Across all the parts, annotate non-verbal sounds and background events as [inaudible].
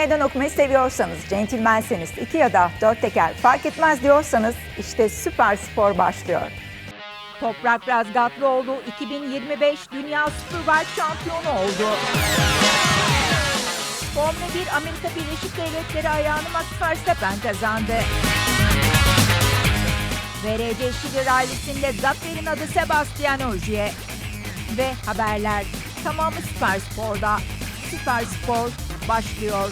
meydan okumayı seviyorsanız, centilmenseniz, iki ya da dört teker fark etmez diyorsanız işte süper spor başlıyor. Toprak Razgatlıoğlu 2025 Dünya Superbike şampiyonu oldu. Formula 1 Amerika Birleşik Devletleri ayağını Max Verstappen kazandı. VRC Şili Rally'sinde zaferin adı Sebastian Ogier. Ve haberler tamamı Süper Spor'da. Süper Spor başlıyor.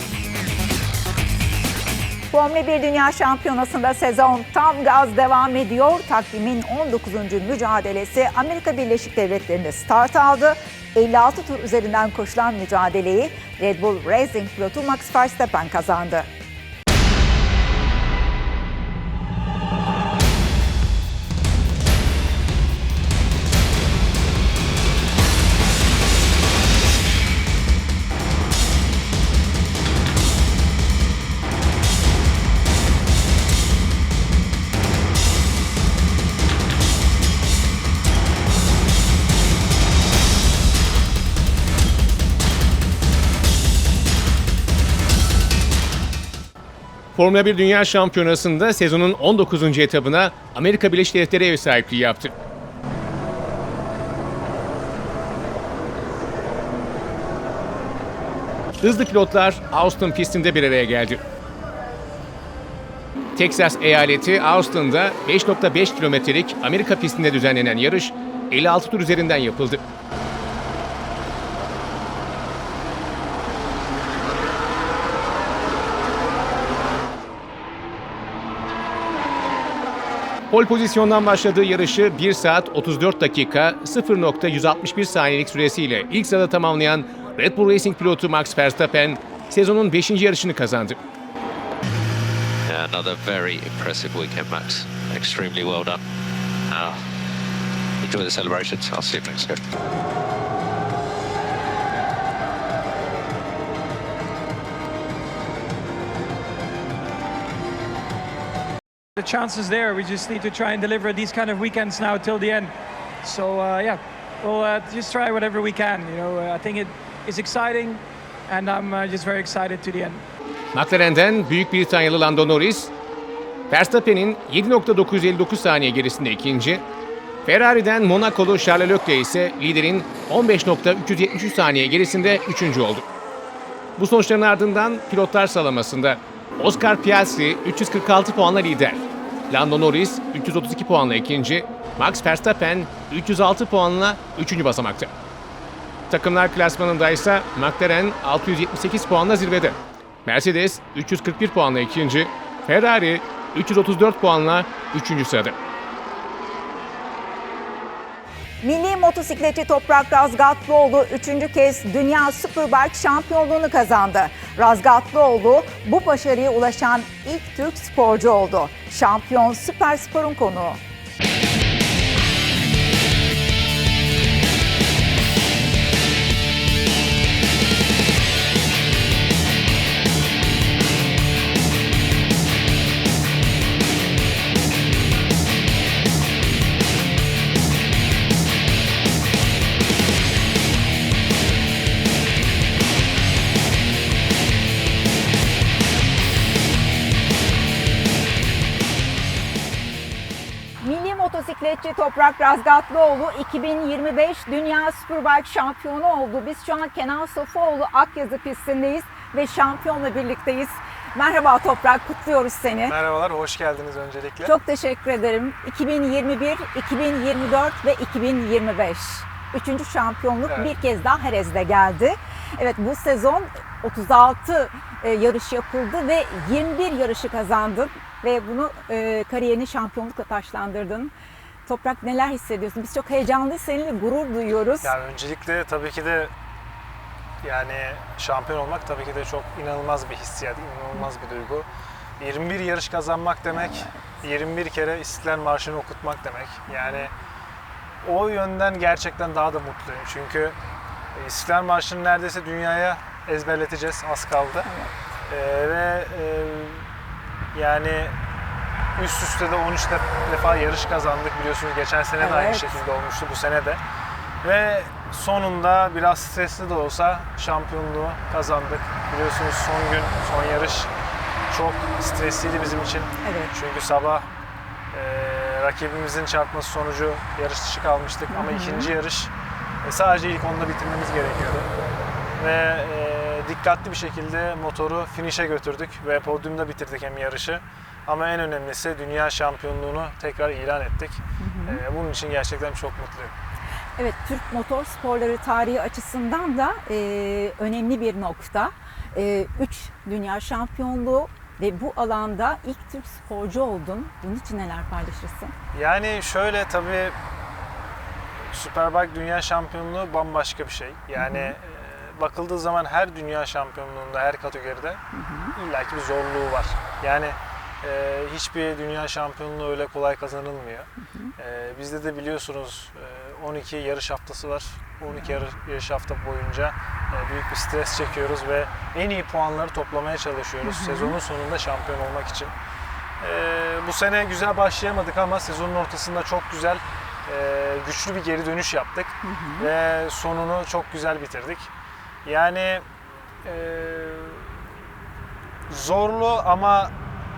Formula 1 Dünya Şampiyonası'nda sezon tam gaz devam ediyor. Takvimin 19. mücadelesi Amerika Birleşik Devletleri'nde start aldı. 56 tur üzerinden koşulan mücadeleyi Red Bull Racing pilotu Max Verstappen kazandı. Formula 1 Dünya Şampiyonası'nda sezonun 19. etabına Amerika Birleşik Devletleri ev sahipliği yaptı. Hızlı pilotlar Austin pistinde bir araya geldi. Texas eyaleti Austin'da 5.5 kilometrelik Amerika pistinde düzenlenen yarış 56 tur üzerinden yapıldı. Pol pozisyondan başladığı yarışı 1 saat 34 dakika 0.161 saniyelik süresiyle ilk sırada tamamlayan Red Bull Racing pilotu Max Verstappen sezonun 5. yarışını kazandı. Another very impressive weekend, Max. Extremely well done. Now, enjoy the celebrations. I'll see you next year. The chance is there. We just need to try and deliver these kind of weekends now till the end. So uh, yeah, we'll uh, just try whatever we can. You know, uh, I think it is exciting, and I'm uh, just very excited to the end. McLaren'den Büyük Britanyalı Lando Norris, Verstappen'in 7.959 saniye gerisinde ikinci, Ferrari'den Monakolu Charles Leclerc ise liderin 15.373 saniye gerisinde üçüncü oldu. Bu sonuçların ardından pilotlar sıralamasında Oscar Piastri 346 puanla lider. Lando Norris 332 puanla ikinci, Max Verstappen 306 puanla üçüncü basamakta. Takımlar klasmanında ise McLaren 678 puanla zirvede. Mercedes 341 puanla ikinci, Ferrari 334 puanla üçüncü sırada. Milli motosikletçi Toprak Razgatlıoğlu üçüncü kez Dünya Superbike şampiyonluğunu kazandı. Razgatlıoğlu bu başarıya ulaşan ilk Türk sporcu oldu. Şampiyon Süper Spor'un konuğu. Motosikletçi Toprak Razgatlıoğlu 2025 Dünya Superbike şampiyonu oldu. Biz şu an Kenan Sofuoğlu Akyazı pistindeyiz ve şampiyonla birlikteyiz. Merhaba Toprak, kutluyoruz seni. Merhabalar, hoş geldiniz öncelikle. Çok teşekkür ederim. 2021, 2024 ve 2025. Üçüncü şampiyonluk Evet. bir kez daha Herez'de geldi. Evet bu sezon 36 e, yarış yapıldı ve 21 yarışı kazandın ve bunu e, kariyerini şampiyonlukla taşlandırdın. Toprak neler hissediyorsun? Biz çok heyecanlıyız, seninle gurur duyuyoruz. Yani öncelikle tabii ki de yani şampiyon olmak tabii ki de çok inanılmaz bir hissiyat, inanılmaz bir duygu. 21 yarış kazanmak demek, 21 kere İstiklal Marşı'nı okutmak demek. Yani o yönden gerçekten daha da mutluyum. Çünkü İstiklal Marşı'nı neredeyse dünyaya ezberleteceğiz, az kaldı. Ee, ve e, yani üst üste de 13 def- defa yarış kazandık biliyorsunuz. Geçen sene de aynı Evet. şekilde olmuştu, bu sene de. Ve sonunda biraz stresli de olsa şampiyonluğu kazandık. Biliyorsunuz son gün, son yarış çok stresliydi bizim için. Evet. Çünkü sabah e, rakibimizin çarpması sonucu yarış dışı kalmıştık. Ama ikinci yarış e, sadece ilk onda bitirmemiz gerekiyordu. Ve e, dikkatli bir şekilde motoru finish'e götürdük ve podyumda bitirdik hem yarışı. Ama en önemlisi dünya şampiyonluğunu tekrar ilan ettik. E, bunun için gerçekten çok mutluyum. Evet, Türk motor sporları tarihi açısından da e, önemli bir nokta. E, üç dünya şampiyonluğu ve bu alanda ilk Türk sporcu oldun. Bunun için neler paylaşırsın? Yani şöyle tabii Superbike Dünya Şampiyonluğu bambaşka bir şey. Yani e, bakıldığı zaman her dünya şampiyonluğunda, her kategoride illaki bir zorluğu var. Yani e, hiçbir dünya şampiyonluğu öyle kolay kazanılmıyor. E, bizde de biliyorsunuz e, 12 yarış haftası var. 12 yarış, yarış hafta boyunca e, büyük bir stres çekiyoruz ve en iyi puanları toplamaya çalışıyoruz sezonun sonunda şampiyon olmak için. Ee, bu sene güzel başlayamadık ama sezonun ortasında çok güzel, e, güçlü bir geri dönüş yaptık ve sonunu çok güzel bitirdik. Yani e, zorlu ama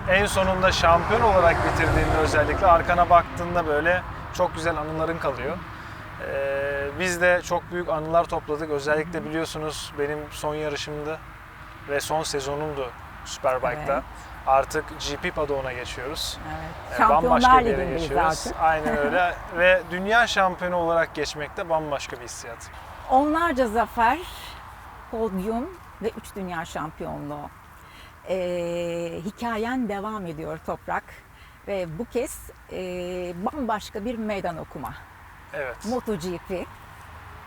en sonunda şampiyon olarak bitirdiğinde özellikle arkana baktığında böyle çok güzel anıların kalıyor. Ee, biz de çok büyük anılar topladık. Özellikle biliyorsunuz benim son yarışımdı ve son sezonumdu Superbike'da. Evet. Artık GP padona geçiyoruz. Evet. Ee, bambaşka Şampiyonlar bir yere geçiyoruz. artık. Aynen [laughs] öyle ve dünya şampiyonu olarak geçmek de bambaşka bir hissiyat. Onlarca zafer, podyum ve üç dünya şampiyonluğu. Ee, hikayen devam ediyor Toprak ve bu kez e, bambaşka bir meydan okuma. Evet. MotoGP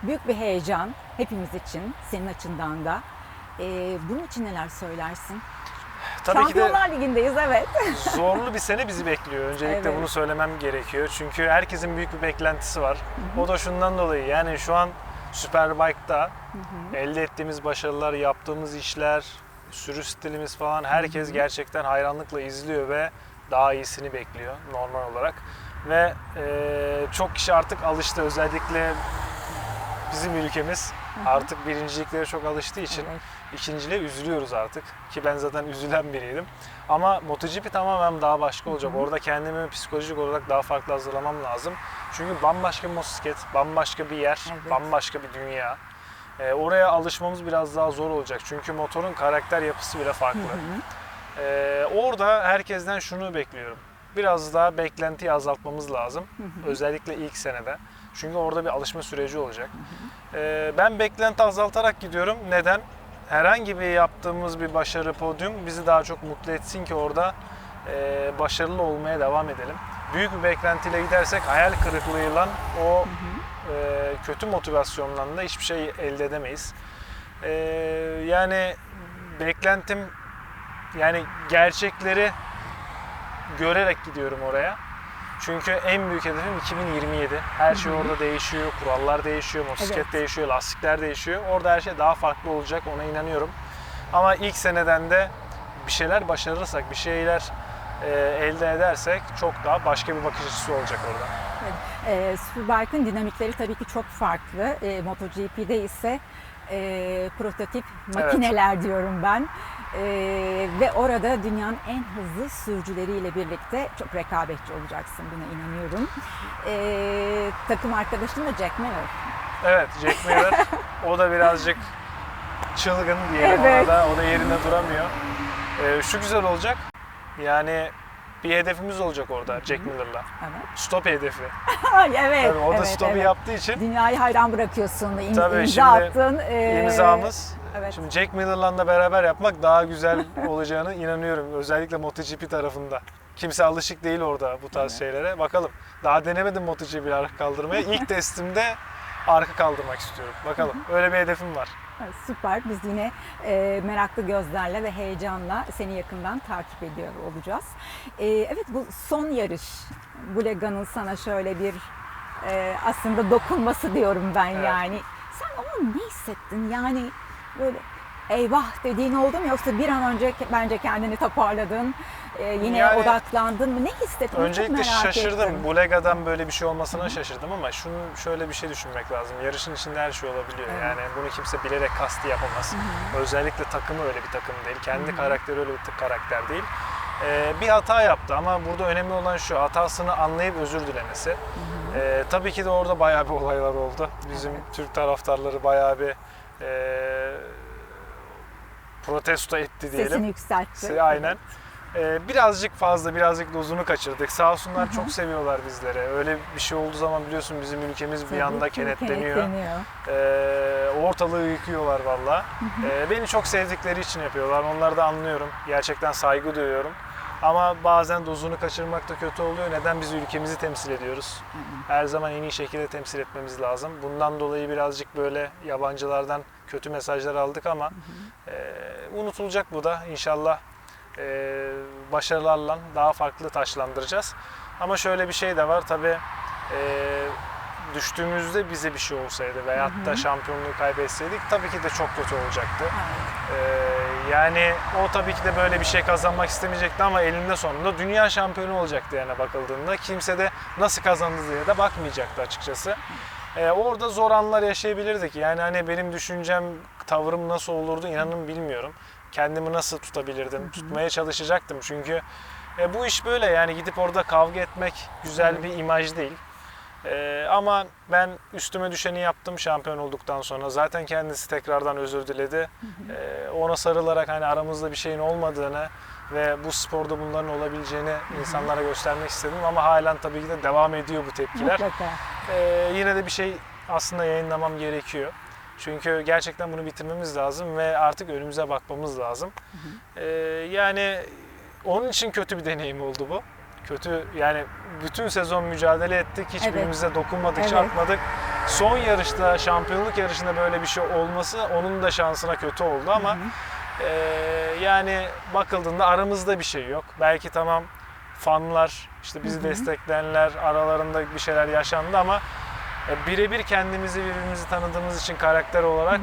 büyük bir heyecan hepimiz için, senin açından da. Ee, bunun için neler söylersin? Tabii ki de Şampiyonlar Ligi'ndeyiz evet. [laughs] zorlu bir sene bizi bekliyor. Öncelikle Evet. bunu söylemem gerekiyor. Çünkü herkesin büyük bir beklentisi var. O da şundan dolayı yani şu an Superbike'da elde ettiğimiz başarılar, yaptığımız işler, sürüş stilimiz falan herkes gerçekten hayranlıkla izliyor ve daha iyisini bekliyor normal olarak. Ve eee, çok kişi artık alıştı özellikle bizim ülkemiz artık birinciliklere çok alıştığı için Evet. ikinciliğe üzülüyoruz artık. Ki ben zaten üzülen biriydim. Ama MotoGP tamamen daha başka olacak. Orada kendimi psikolojik olarak daha farklı hazırlamam lazım. Çünkü bambaşka bir motosiklet, bambaşka bir yer, Evet. bambaşka bir dünya. Ee, oraya alışmamız biraz daha zor olacak. Çünkü motorun karakter yapısı bile farklı. Ee, orada herkesten şunu bekliyorum. Biraz daha beklentiyi azaltmamız lazım. Özellikle ilk senede. Çünkü orada bir alışma süreci olacak. Ee, ben beklenti azaltarak gidiyorum. Neden? Herhangi bir yaptığımız bir başarı podyum bizi daha çok mutlu etsin ki orada e, başarılı olmaya devam edelim. Büyük bir beklentiyle gidersek hayal kırıklığıyla o e, kötü motivasyonla da hiçbir şey elde edemeyiz. E, yani beklentim yani gerçekleri görerek gidiyorum oraya. Çünkü en büyük hedefim 2027. Her şey orada değişiyor, kurallar değişiyor, motosiklet Evet. değişiyor, lastikler değişiyor. Orada her şey daha farklı olacak, ona inanıyorum. Ama ilk seneden de bir şeyler başarırsak, bir şeyler e, elde edersek çok daha başka bir bakış açısı olacak orada. E, Superbike'ın dinamikleri tabii ki çok farklı. E, MotoGP'de ise e, prototip makineler diyorum ben. E, ve orada dünyanın en hızlı sürücüleriyle birlikte çok rekabetçi olacaksın buna inanıyorum. E, takım arkadaşın da Jack Miller. Evet, Jack Miller [laughs] o da birazcık çılgın diyelim Evet. ona da. O da yerinde duramıyor. E, şu güzel olacak. Yani bir hedefimiz olacak orada Jack Miller'la. Evet. Stop hedefi. [laughs] Ay, evet. Tabii o da evet, stopu evet. yaptığı için Dünyayı hayran bırakıyorsun. İm, Tabii, imza şimdi attın. E, imzamız. Evet. Şimdi Jack Miller'la da beraber yapmak daha güzel [laughs] olacağını inanıyorum. Özellikle MotoGP tarafında. Kimse alışık değil orada bu tarz şeylere. Bakalım. Daha denemedim MotoGP'yi arka kaldırmaya. İlk [laughs] testimde arka kaldırmak istiyorum. Bakalım. Öyle bir hedefim var. Süper. Biz yine e, meraklı gözlerle ve heyecanla seni yakından takip ediyor olacağız. E, evet bu son yarış. Bulega'nın sana şöyle bir e, aslında dokunması diyorum ben Evet. yani. Sen ama ne hissettin? Yani böyle eyvah dediğin oldu mu yoksa bir an önce bence kendini toparladın, e, yine Yani- odaklandın mı? Ne hissettin? Öncelikle şaşırdım. ettim. Bu Lega'dan böyle bir şey olmasına şaşırdım ama şunu şöyle bir şey düşünmek lazım. Yarışın içinde her şey olabiliyor. Evet. Yani bunu kimse bilerek kasti yapamaz. Özellikle takımı öyle bir takım değil. Kendi karakteri öyle bir karakter değil. Ee, bir hata yaptı ama burada önemli olan şu hatasını anlayıp özür dilemesi. Ee, tabii ki de orada bayağı bir olaylar oldu. Bizim Türk taraftarları bayağı bir e, protesto etti diyelim. Sesini yükseltti. Se- Aynen. Ee, birazcık fazla, birazcık dozunu kaçırdık. Sağ olsunlar çok seviyorlar bizleri. Öyle bir şey olduğu zaman biliyorsun bizim ülkemiz bir Tabii anda ki kenetleniyor. kenetleniyor. Ee, ortalığı yıkıyorlar valla. Ee, beni çok sevdikleri için yapıyorlar. Onları da anlıyorum. Gerçekten saygı duyuyorum. Ama bazen dozunu kaçırmak da kötü oluyor. Neden biz ülkemizi temsil ediyoruz? Her zaman en iyi şekilde temsil etmemiz lazım. Bundan dolayı birazcık böyle yabancılardan kötü mesajlar aldık ama e, unutulacak bu da. İnşallah e, başarılarla daha farklı taşlandıracağız. Ama şöyle bir şey de var tabii e, düştüğümüzde bize bir şey olsaydı veyahut da şampiyonluğu kaybetseydik tabii ki de çok kötü olacaktı. Ee, yani o tabii ki de böyle bir şey kazanmak istemeyecekti ama elinde sonunda dünya şampiyonu olacaktı yani bakıldığında. Kimse de nasıl kazandı diye de bakmayacaktı açıkçası. Ee, orada zor anlar yaşayabilirdik. Yani hani benim düşüncem, tavrım nasıl olurdu inanın bilmiyorum. Kendimi nasıl tutabilirdim? Tutmaya çalışacaktım çünkü e, bu iş böyle yani gidip orada kavga etmek güzel bir imaj değil. Ee, ama ben üstüme düşeni yaptım şampiyon olduktan sonra. Zaten kendisi tekrardan özür diledi. Ee, ona sarılarak hani aramızda bir şeyin olmadığını ve bu sporda bunların olabileceğini insanlara göstermek istedim. Ama halen tabii ki de devam ediyor bu tepkiler. Mutlaka. Ee, yine de bir şey aslında yayınlamam gerekiyor. Çünkü gerçekten bunu bitirmemiz lazım ve artık önümüze bakmamız lazım. Ee, yani onun için kötü bir deneyim oldu bu. Kötü yani bütün sezon mücadele ettik. Hiçbirimize dokunmadık, Evet. çarpmadık. Son yarışta, şampiyonluk yarışında böyle bir şey olması onun da şansına kötü oldu ama e, yani bakıldığında aramızda bir şey yok. Belki tamam fanlar, işte bizi destekleyenler aralarında bir şeyler yaşandı ama e, birebir kendimizi birbirimizi tanıdığımız için karakter olarak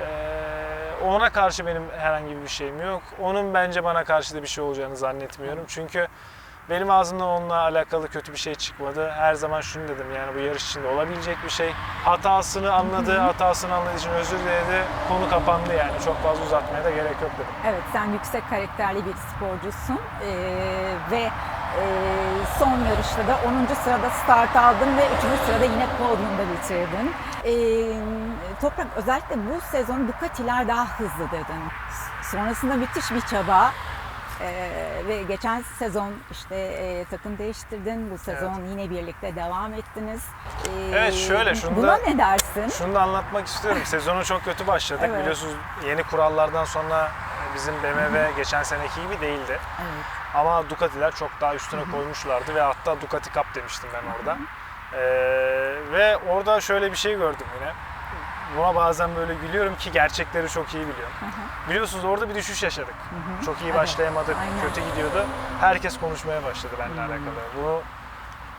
e, ona karşı benim herhangi bir şeyim yok. Onun bence bana karşı da bir şey olacağını zannetmiyorum. Çünkü benim ağzımdan onunla alakalı kötü bir şey çıkmadı. Her zaman şunu dedim yani bu yarış içinde olabilecek bir şey. Hatasını anladı, hatasını anladığı için özür diledi. Konu kapandı yani. Çok fazla uzatmaya da gerek yok dedim. Evet sen yüksek karakterli bir sporcusun Ee, ve e, son yarışta da 10. sırada start aldın ve 3. sırada yine podyumda bitirdin. Ee, Toprak özellikle bu sezon Ducati'ler daha hızlı dedin. Sonrasında müthiş bir çaba ee, ve geçen sezon işte e, takım değiştirdin. Bu sezon yine birlikte devam ettiniz. Ee, Evet, şöyle, şunu Buna da- ne dersin? Şunu da anlatmak istiyorum. [laughs] Sezonu çok kötü başladık. Evet. Biliyorsunuz yeni kurallardan sonra bizim BMW geçen seneki gibi değildi. Evet. Ama Ducati'ler çok daha üstüne koymuşlardı ve hatta Ducati Cup demiştim ben orada. Ee, ve orada şöyle bir şey gördüm yine. Buna bazen böyle gülüyorum ki gerçekleri çok iyi biliyorum. Biliyorsunuz orada bir düşüş yaşadık. Çok iyi başlayamadık, aynen. kötü gidiyordu. Herkes konuşmaya başladı benimle alakalı. Bunu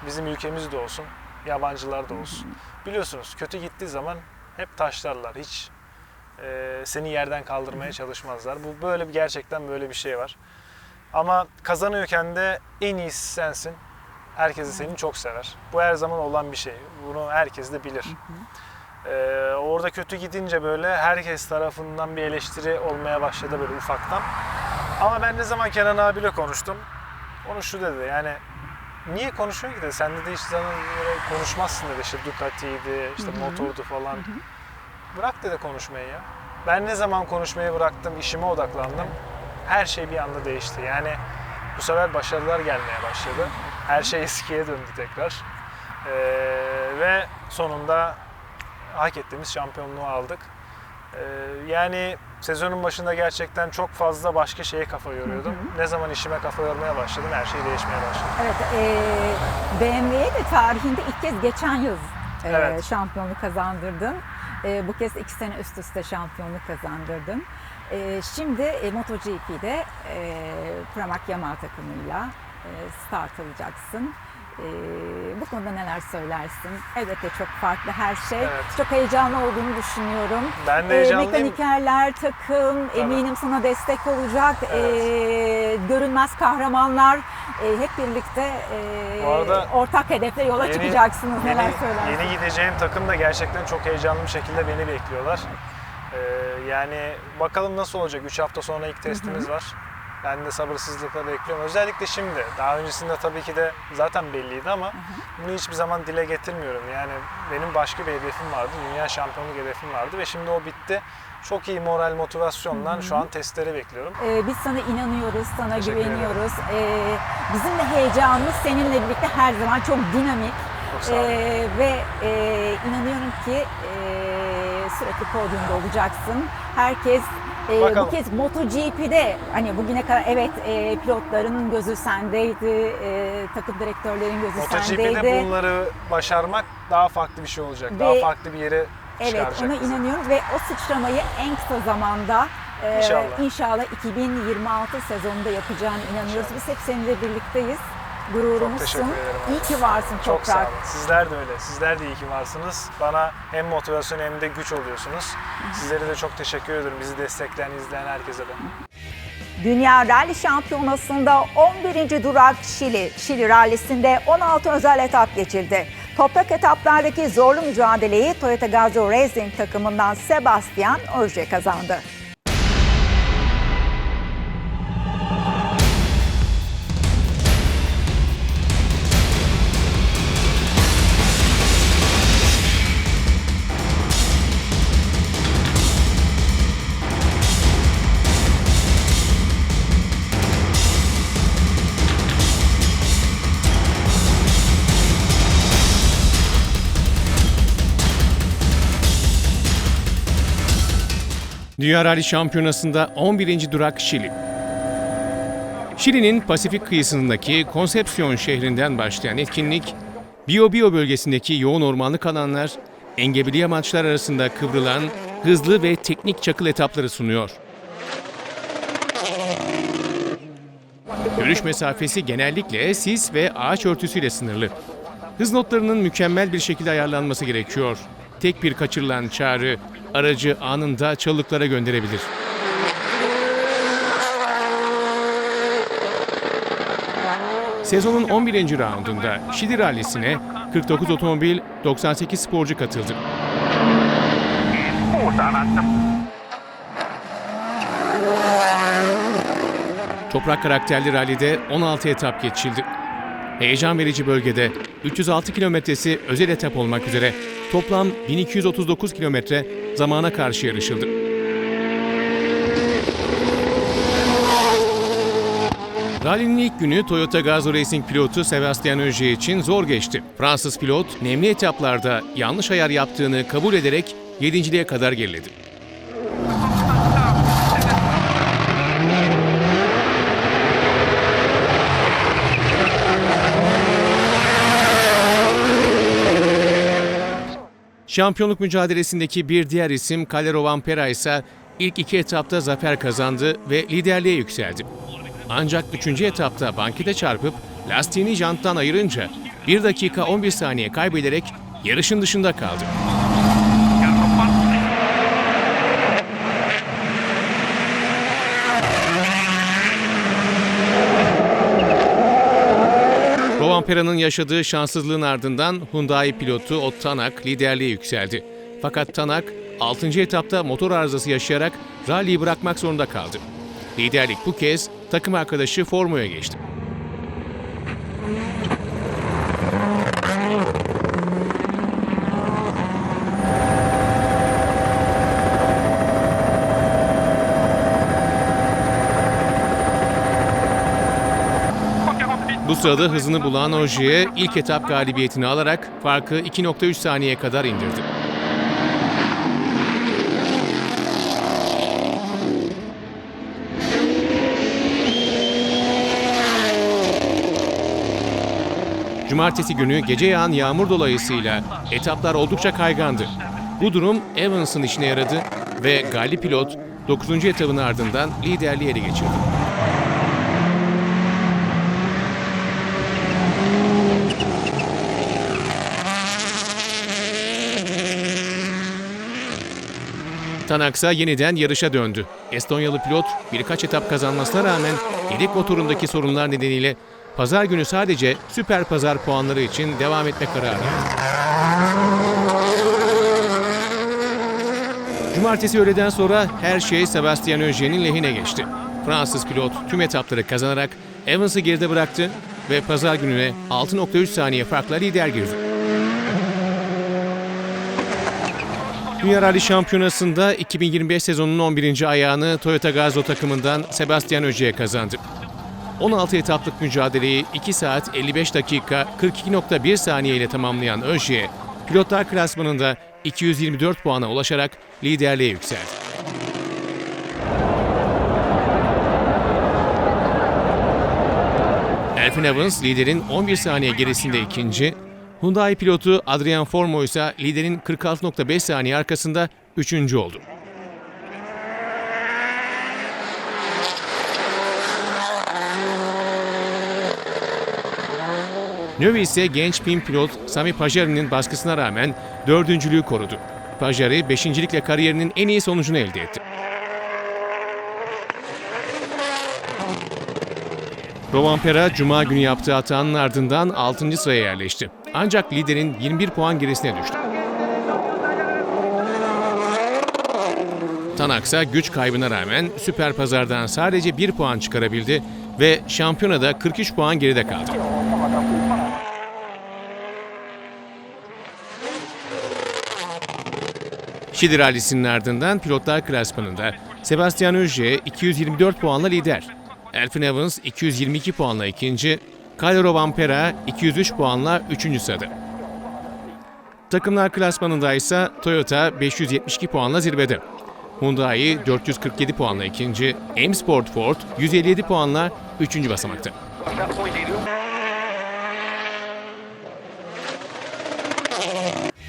bizim ülkemizde olsun, yabancılar da olsun. Biliyorsunuz kötü gittiği zaman hep taşlarlar. Hiç e, seni yerden kaldırmaya çalışmazlar. Bu böyle bir gerçekten böyle bir şey var. Ama kazanıyorken de en iyisi sensin. Herkes de seni çok sever. Bu her zaman olan bir şey. Bunu herkes de bilir. Ee, orada kötü gidince böyle herkes tarafından bir eleştiri olmaya başladı böyle ufaktan. Ama ben ne zaman Kenan abiyle konuştum. Onu şu dedi yani niye konuşuyor ki dedi. Sen dedi hiç konuşmazsın dedi. İşte Ducati'ydi, işte motordu falan. Bırak dedi konuşmayı ya. Ben ne zaman konuşmayı bıraktım, işime odaklandım. Her şey bir anda değişti. Yani bu sefer başarılar gelmeye başladı. Her şey eskiye döndü tekrar. Ee, ve sonunda hak ettiğimiz şampiyonluğu aldık. Ee, yani sezonun başında gerçekten çok fazla başka şeye kafa yoruyordum. Ne zaman işime kafa yormaya başladım her şey değişmeye başladı. Evet, e, BMW'ye de tarihinde ilk kez geçen yıl e, Evet. şampiyonluk kazandırdın. E, bu kez iki sene üst üste şampiyonluk kazandırdın. E, şimdi e, MotoGP'de e, Pramac Yamaha takımıyla e, start alacaksın. E, bu konuda neler söylersin? Elbette çok farklı her şey. Evet. Çok heyecanlı olduğunu düşünüyorum. Ben de Ee, heyecanlıyım. mekanikerler, takım eminim sana destek olacak. Evet. Ee, görünmez kahramanlar e, hep birlikte e, Bu arada ortak hedefle yola Yeni- çıkacaksınız. Neler yeni, söylersin? Yeni gideceğim takım da gerçekten çok heyecanlı bir şekilde beni bekliyorlar. Ee, yani bakalım nasıl olacak. 3 hafta sonra ilk testimiz var. Ben de sabırsızlıkla bekliyorum. Özellikle şimdi. Daha öncesinde tabii ki de zaten belliydi ama bunu hiçbir zaman dile getirmiyorum. Yani benim başka bir hedefim vardı. Dünya şampiyonluk hedefim vardı ve şimdi o bitti. Çok iyi moral motivasyonla şu an testleri bekliyorum. Ee, biz sana inanıyoruz, sana Teşekkür ederim. güveniyoruz. Ee, bizim de heyecanımız seninle birlikte her zaman çok dinamik. Çok sağ olun. Ee, ve e, inanıyorum ki e, sürekli podyumda olacaksın. Herkes e, bu kez MotoGP'de hani bugüne kadar evet e, pilotların gözü sendeydi, e, takım direktörlerin gözü MotoGP'de sendeydi. bunları başarmak daha farklı bir şey olacak. Ve- daha farklı bir yere Evet ona bizi. inanıyorum ve o sıçramayı en kısa zamanda e, İnşallah. inşallah 2026 sezonunda yapacağına inanıyoruz. Biz hep seninle birlikteyiz. Gururumuzsun. teşekkür ederim. İyi ki varsın Çok sağ Toprak. olun. Sizler de öyle. Sizler de iyi ki varsınız. Bana hem motivasyon hem de güç oluyorsunuz. Sizlere de çok teşekkür ederim. Bizi destekleyen, izleyen herkese de. Dünya Rally Şampiyonası'nda 11. durak Şili. Şili Rally'sinde 16 özel etap geçildi. Toprak etaplardaki zorlu mücadeleyi Toyota Gazoo Racing takımından Sebastian Ogier kazandı. Dünya Rally Şampiyonası'nda 11. durak Şili. Şili'nin Pasifik kıyısındaki Concepcion şehrinden başlayan etkinlik, Biobío bölgesindeki yoğun ormanlık alanlar, engebeli yamaçlar arasında kıvrılan hızlı ve teknik çakıl etapları sunuyor. Görüş mesafesi genellikle sis ve ağaç örtüsüyle sınırlı. Hız notlarının mükemmel bir şekilde ayarlanması gerekiyor. Tek bir kaçırılan çağrı aracı anında çalılıklara gönderebilir. Sezonun 11. raundunda Şili Rally'sine 49 otomobil, 98 sporcu katıldı. Toprak karakterli rallide 16 etap geçildi. Heyecan verici bölgede 306 kilometresi özel etap olmak üzere toplam 1239 kilometre zamana karşı yarışıldı. Rally'nin ilk günü Toyota Gazoo Racing pilotu Sebastian Ogier için zor geçti. Fransız pilot nemli etaplarda yanlış ayar yaptığını kabul ederek 7.liğe kadar geriledi. Şampiyonluk mücadelesindeki bir diğer isim Calero Vampera ise ilk iki etapta zafer kazandı ve liderliğe yükseldi. Ancak üçüncü etapta bankete çarpıp lastiğini janttan ayırınca 1 dakika 11 saniye kaybederek yarışın dışında kaldı. Rovanpera'nın yaşadığı şanssızlığın ardından Hyundai pilotu Ot Tanak liderliğe yükseldi. Fakat Tanak 6. etapta motor arızası yaşayarak rally'i bırakmak zorunda kaldı. Liderlik bu kez takım arkadaşı Formo'ya geçti. Sırada hızını bulan Ogier ilk etap galibiyetini alarak farkı 2.3 saniye kadar indirdi. Cumartesi günü gece yağan yağmur dolayısıyla etaplar oldukça kaygandı. Bu durum Evans'ın işine yaradı ve galip pilot 9. etapın ardından liderliği ele geçirdi. Tanaksa yeniden yarışa döndü. Estonyalı pilot birkaç etap kazanmasına rağmen yedek motorundaki sorunlar nedeniyle pazar günü sadece süper pazar puanları için devam etme kararı aldı. Cumartesi öğleden sonra her şey Sebastian Ogier'in lehine geçti. Fransız pilot tüm etapları kazanarak Evans'ı geride bıraktı ve pazar gününe 6.3 saniye farkla lider girdi. Dünya Rally Şampiyonası'nda 2025 sezonunun 11. ayağını Toyota Gazoo takımından Sebastian Ogier kazandı. 16 etaplık mücadeleyi 2 saat 55 dakika 42.1 saniye ile tamamlayan Ogier, pilotlar klasmanında 224 puana ulaşarak liderliğe yükseldi. Elfin Evans liderin 11 saniye gerisinde ikinci, Hyundai pilotu Adrian Formo ise liderin 46.5 saniye arkasında üçüncü oldu. Növi ise genç pin pilot Sami Pajari'nin baskısına rağmen dördüncülüğü korudu. Pajari beşincilikle kariyerinin en iyi sonucunu elde etti. Rovanpera Cuma günü yaptığı hatanın ardından 6. sıraya yerleşti. Ancak liderin 21 puan gerisine düştü. Tanaksa güç kaybına rağmen Süper Pazar'dan sadece 1 puan çıkarabildi ve şampiyonada 43 puan geride kaldı. Şili Rally'sinin ardından pilotlar klasmanında Sebastian Ogier 224 puanla lider. Elfin Evans 222 puanla ikinci, Kalle Rovanpera 203 puanla üçüncü sırada. Takımlar klasmanında ise Toyota 572 puanla zirvede. Hyundai 447 puanla ikinci, M Sport Ford 157 puanla üçüncü basamakta.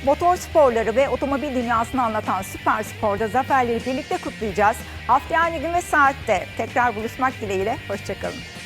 Motor sporları ve otomobil dünyasını anlatan Süper Spor'da zaferleri birlikte kutlayacağız. Haftaya aynı gün ve saatte tekrar buluşmak dileğiyle. Hoşçakalın.